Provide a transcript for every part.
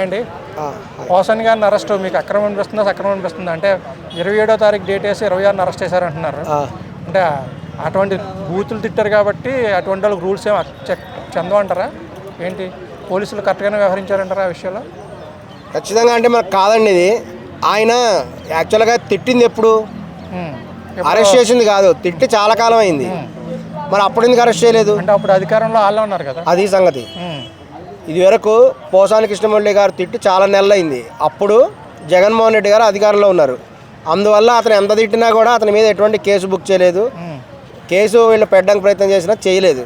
అండి? పోసన్ గారిని అరెస్ట్ మీకు అక్రమం అనిపిస్తుందా సక్రమం అనిపిస్తుందా? అంటే ఇరవై ఏడో తారీఖు డేట్ వేసి ఇరవై ఆరుని అరెస్ట్ చేశారంటున్నారు. అంటే అటువంటి బూతులు తిట్టారు కాబట్టి అటువంటి వాళ్ళకి రూల్స్ ఏం చెక్ చెందమంటారా ఏంటి? పోలీసులు కరెక్ట్గానే వ్యవహరించారంటారా ఆ విషయంలో? ఖచ్చితంగా అంటే మనకు కాదండి ఇది. ఆయన యాక్చువల్గా తిట్టింది ఎప్పుడు. అరెస్ట్ చేసింది కాదు. తిట్టి చాలా కాలం అయింది. మరి అప్పుడు ఎందుకు అరెస్ట్ చేయలేదు? అంటే అప్పుడు అధికారంలో వాళ్ళే ఉన్నారు కదా? అది సంగతి. ఇది వరకు పోసాని కృష్ణమురళి గారు తిట్టి చాలా నెలలు అయింది అప్పుడు జగన్మోహన్ రెడ్డి గారు అధికారంలో ఉన్నారు. అందువల్ల అతను ఎంత తిట్టినా కూడా అతని మీద ఎటువంటి కేసు బుక్ చేయలేదు. కేసు వీళ్ళు పెట్టడానికి ప్రయత్నం చేసినా చేయలేదు.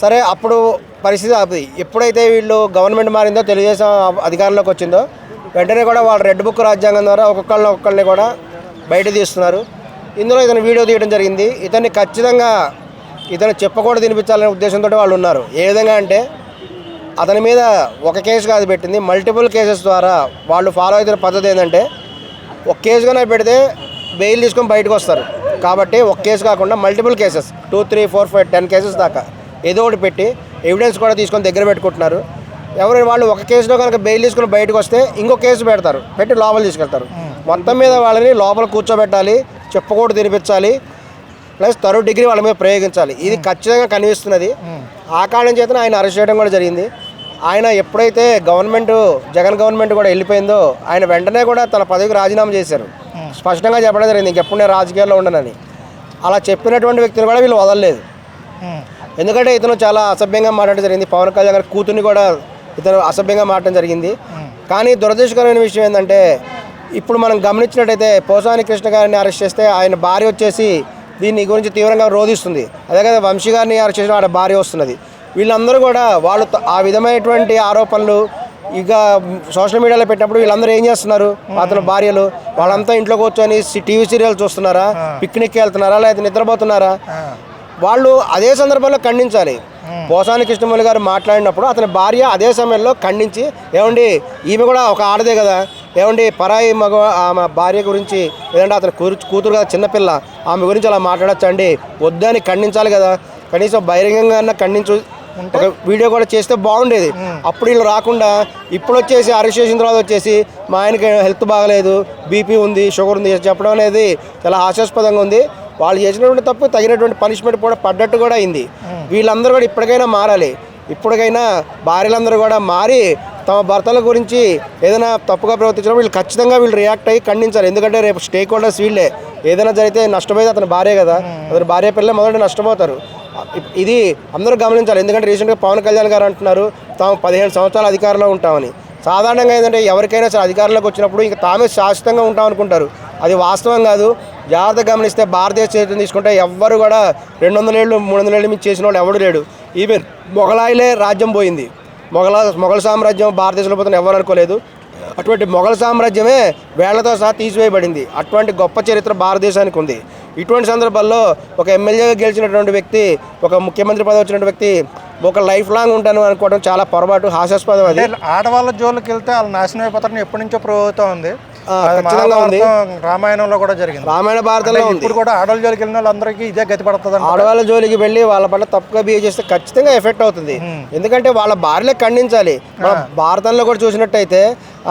సరే అప్పుడు పరిస్థితి అది. ఎప్పుడైతే వీళ్ళు గవర్నమెంట్ మారిందో తెలుగుదేశం అధికారంలోకి వచ్చిందో వెంటనే కూడా వాళ్ళు రెడ్ బుక్ రాజ్యాంగం ద్వారా ఒక్కొక్కళ్ళని ఒక్కొక్కరిని కూడా బయట తీస్తున్నారు. ఇందులో ఇతను వీడియో తీయడం జరిగింది. ఇతన్ని ఖచ్చితంగా ఇతను చెప్పకూడదు తినిపించాలనే ఉద్దేశంతో వాళ్ళు ఉన్నారు. ఏ విధంగా అంటే అతని మీద ఒక కేసు కాదు పెట్టింది. మల్టిపుల్ కేసెస్ ద్వారా వాళ్ళు ఫాలో అవుతున్న పద్ధతి ఏంటంటే ఒక కేసుగానే పెడితే బెయిల్ తీసుకొని బయటకు వస్తారు. కాబట్టి ఒక కేసు కాకుండా multiple cases two three four five ten cases దాకా ఏదో ఒకటి పెట్టి ఎవిడెన్స్ కూడా తీసుకొని దగ్గర పెట్టుకుంటున్నారు. ఎవరైనా వాళ్ళు ఒక కేసులో కనుక బెయిల్ తీసుకుని బయటకు వస్తే ఇంకో కేసు పెడతారు. పెట్టి లోపల తీసుకెళ్తారు. మొత్తం మీద వాళ్ళని లోపల కూర్చోబెట్టాలి చెప్పకూడదు తినిపించాలి ప్లస్ థర్డ్ డిగ్రీ వాళ్ళ మీద ప్రయోగించాలి. ఇది ఖచ్చితంగా కనిపిస్తున్నది. ఆ కారణం చేత ఆయన అరెస్ట్ చేయడం కూడా జరిగింది. ఆయన ఎప్పుడైతే గవర్నమెంట్ జగన్ గవర్నమెంట్ కూడా వెళ్ళిపోయిందో ఆయన వెంటనే కూడా తన పదవికి రాజీనామా చేశారు. స్పష్టంగా చెప్పడం జరిగింది ఇంకెప్పుడు నేను రాజకీయాల్లో ఉండనని. అలా చెప్పినటువంటి వ్యక్తిని కూడా వీళ్ళు వదలలేదు. ఎందుకంటే ఇతను చాలా అసభ్యంగా మాట్లాడడం జరిగింది. పవన్ కళ్యాణ్ గారి కూతుర్ని కూడా ఇతను అసభ్యంగా మాట్లాడడం జరిగింది. కానీ దురదృష్టకరమైన విషయం ఏంటంటే ఇప్పుడు మనం గమనించినట్టయితే పోసాని కృష్ణ గారిని అరెస్ట్ చేస్తే ఆయన భార్య వచ్చేసి దీని గురించి తీవ్రంగా రోధిస్తుంది. అదే కదా వంశీ గారిని అరెస్ట్ చేసిన ఆయన భార్య వస్తున్నది. వీళ్ళందరూ కూడా వాళ్ళు ఆ విధమైనటువంటి ఆరోపణలు ఇక సోషల్ మీడియాలో పెట్టినప్పుడు వీళ్ళందరూ ఏం చేస్తున్నారు? అతని భార్యలు వాళ్ళంతా ఇంట్లో కూర్చొని టీవీ సీరియల్ చూస్తున్నారా? పిక్నిక్కి వెళ్తున్నారా? లేదా నిద్రపోతున్నారా? వాళ్ళు అదే సందర్భంలో ఖండించాలి. పోసాని కృష్ణమూలి గారు మాట్లాడినప్పుడు అతని భార్య అదే సమయంలో ఖండించి ఏమండి ఈమె కూడా ఒక ఆడదే కదా? ఏమండి పరాయి మగ ఆమె భార్య గురించి లేదంటే అతని కూతురు కూతురు కదా చిన్నపిల్ల ఆమె గురించి అలా మాట్లాడచ్చండి వద్దని ఖండించాలి కదా? కనీసం బహిరంగంగా ఖండించు ఒక వీడియో కూడా చేస్తే బాగుండేది. అప్పుడు వీళ్ళు రాకుండా ఇప్పుడు వచ్చేసి అరెస్ట్ చేసిన తర్వాత వచ్చేసి మా ఆయనకి హెల్త్ బాగలేదు బీపీ ఉంది షుగర్ ఉంది చెప్పడం అనేది చాలా హాస్యాస్పదంగా ఉంది. వాళ్ళు చేసినటువంటి తప్పు తగినటువంటి పనిష్మెంట్ కూడా పడ్డట్టు కూడా అయింది. వీళ్ళందరూ కూడా ఇప్పటికైనా మారాలి. ఇప్పటికైనా భార్యలందరూ కూడా మారి తమ భర్తల గురించి ఏదైనా తప్పుగా ప్రవర్తించినప్పుడు వీళ్ళు ఖచ్చితంగా వీళ్ళు రియాక్ట్ అయ్యి ఖండించాలి. ఎందుకంటే రేపు స్టేక్ హోల్డర్స్ వీళ్ళే. ఏదైనా జరిగితే నష్టపోయేది అతని భార్య కదా. అతని భార్య పిల్లలు మొదట నష్టపోతారు. ఇది అందరూ గమనించాలి. ఎందుకంటే రీసెంట్గా పవన్ కళ్యాణ్ గారు అంటున్నారు తాము పదిహేను సంవత్సరాలు అధికారంలో ఉంటామని. సాధారణంగా ఏంటంటే ఎవరికైనా సరే అధికారంలోకి వచ్చినప్పుడు ఇంకా తామే శాశ్వతంగా ఉంటామనుకుంటారు. అది వాస్తవం కాదు. జాగ్రత్తగా గమనిస్తే భారతదేశ చరిత్ర తీసుకుంటే ఎవ్వరు కూడా రెండు వందల ఏళ్ళు మూడు వందల ఏళ్ళు మీద చేసిన వాళ్ళు ఎవడు లేడు. ఈవెన్ మొఘలాయిలే రాజ్యం పోయింది. మొఘల మొఘల్ సామ్రాజ్యం భారతదేశంలో పోతున్న ఎవరు అనుకోలేదు. అటువంటి మొఘల్ సామ్రాజ్యమే వేళ్ళతో సహా తీసివేయబడింది. అటువంటి గొప్ప చరిత్ర భారతదేశానికి ఉంది. ఇటువంటి సందర్భాల్లో ఒక ఎమ్మెల్యేగా గెలిచినటువంటి వ్యక్తి ఒక ముఖ్యమంత్రి పదవి వచ్చినటువంటి వ్యక్తి ఒక లైఫ్ లాంగ్ ఉంటాను అనుకోవడం చాలా పొరపాటు హాస్యాస్పదం అది. ఆడవాళ్ళ జోలికి వెళ్తే వాళ్ళు నాశనం అయిపోతారని ఎప్పటి నుంచో ప్రభుత్వం ఉంది. ఖచ్చితంగా ఉంది. రామాయణంలో కూడా జరిగింది. రామాయణ భారతంలో ఇప్పుడు కూడా ఆడవాళ్ళ జోలికి వెళ్ళిన వాళ్ళందరికీ ఇదే గతి పడుతుంది ఆడవాళ్ళ జోలికి వెళ్ళి వాళ్ళ పట్ల తప్పుగా బిహేవ్ చేస్తే ఖచ్చితంగా ఎఫెక్ట్ అవుతుంది. ఎందుకంటే వాళ్ళ భార్యలే ఖండించాలి. మన భారతంలో కూడా చూసినట్టయితే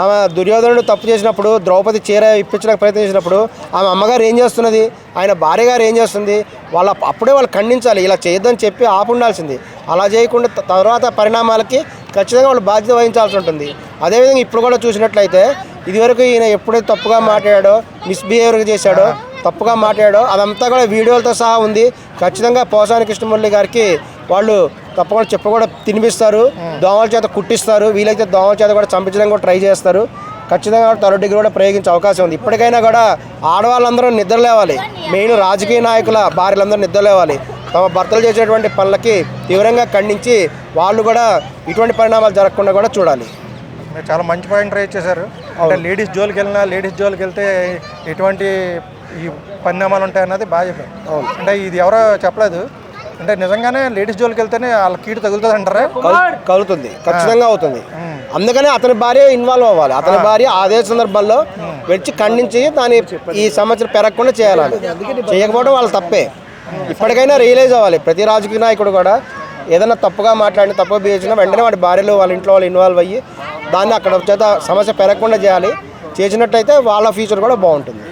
ఆమె దుర్యోధనుడు తప్పు చేసినప్పుడు ద్రౌపది చీర ఇప్పించడానికి ప్రయత్నం చేసినప్పుడు ఆమె అమ్మగారు ఏం చేస్తున్నది? ఆయన భార్య గారు ఏం చేస్తుంది? వాళ్ళ అప్పుడే వాళ్ళు ఖండించాలి. ఇలా చేయొద్దని చెప్పి ఆపుండాల్సింది. అలా చేయకుండా తర్వాత పరిణామాలకి ఖచ్చితంగా వాళ్ళు బాధ్యత వహించాల్సి ఉంటుంది. అదేవిధంగా ఇప్పుడు కూడా చూసినట్లయితే ఇదివరకు ఈయన ఎప్పుడైతే తప్పుగా మాట్లాడాడో మిస్బిహేవియర్ చేశాడో తప్పుగా మాట్లాడాడో అదంతా కూడా వీడియోలతో సహా ఉంది. ఖచ్చితంగా పోసాని కృష్ణమురళి గారికి వాళ్ళు తప్పకుండా చెప్ప కూడా తినిపిస్తారు. దోమల చేత కుట్టిస్తారు. వీలైతే దోమల చేత కూడా చంపించడానికి కూడా ట్రై చేస్తారు. ఖచ్చితంగా థర్డ్ డిగ్రీ కూడా ప్రయోగించే అవకాశం ఉంది. ఇప్పటికైనా కూడా ఆడవాళ్ళందరూ నిద్ర లేవాలి. మెయిన్ రాజకీయ నాయకుల భార్యలందరూ నిద్ర లేవాలి. తమ భర్తలు చేసేటువంటి పనులకి తీవ్రంగా ఖండించి వాళ్ళు కూడా ఇటువంటి పరిణామాలు జరగకుండా కూడా చూడాలి. చాలా మంచి పాయింట్ రైజ్ చేశారు. అంటే లేడీస్ జోలికి వెళ్ళినా లేడీస్ జోలికి వెళ్తే ఎటువంటి ఈ పరిణామాలు ఉంటాయన్నది బాగా చెప్పారు. అంటే ఇది ఎవరో చెప్పలేదు. అంటే నిజంగానే లేడీస్ జోలికి వెళ్తేనే వాళ్ళ కీడు తగులుతుంది అంటారా? కలు- కలుగుతుంది ఖచ్చితంగా అవుతుంది. అందుకనే అతని భార్య ఇన్వాల్వ్ అవ్వాలి. అతని భార్య అదే సందర్భంలో వచ్చి ఖండించి దాని ఈ సంవత్సరం పెరగకుండా చేయాలి. చేయకపోవడం వాళ్ళ తప్పే. ఇప్పటికైనా రియలైజ్ అవ్వాలి. ప్రతి రాజకీయ నాయకుడు కూడా ఏదైనా తప్పుగా మాట్లాడిన తప్పుగా బిహేవ్ చేసినా వెంటనే వాడి భార్యలు వాళ్ళ ఇంట్లో వాళ్ళు ఇన్వాల్వ్ అయ్యి దాన్ని అక్కడ చేత సమస్య పెరగకుండా చేయాలి. చేసినట్టయితే వాళ్ళ ఫ్యూచర్ కూడా బాగుంటుంది.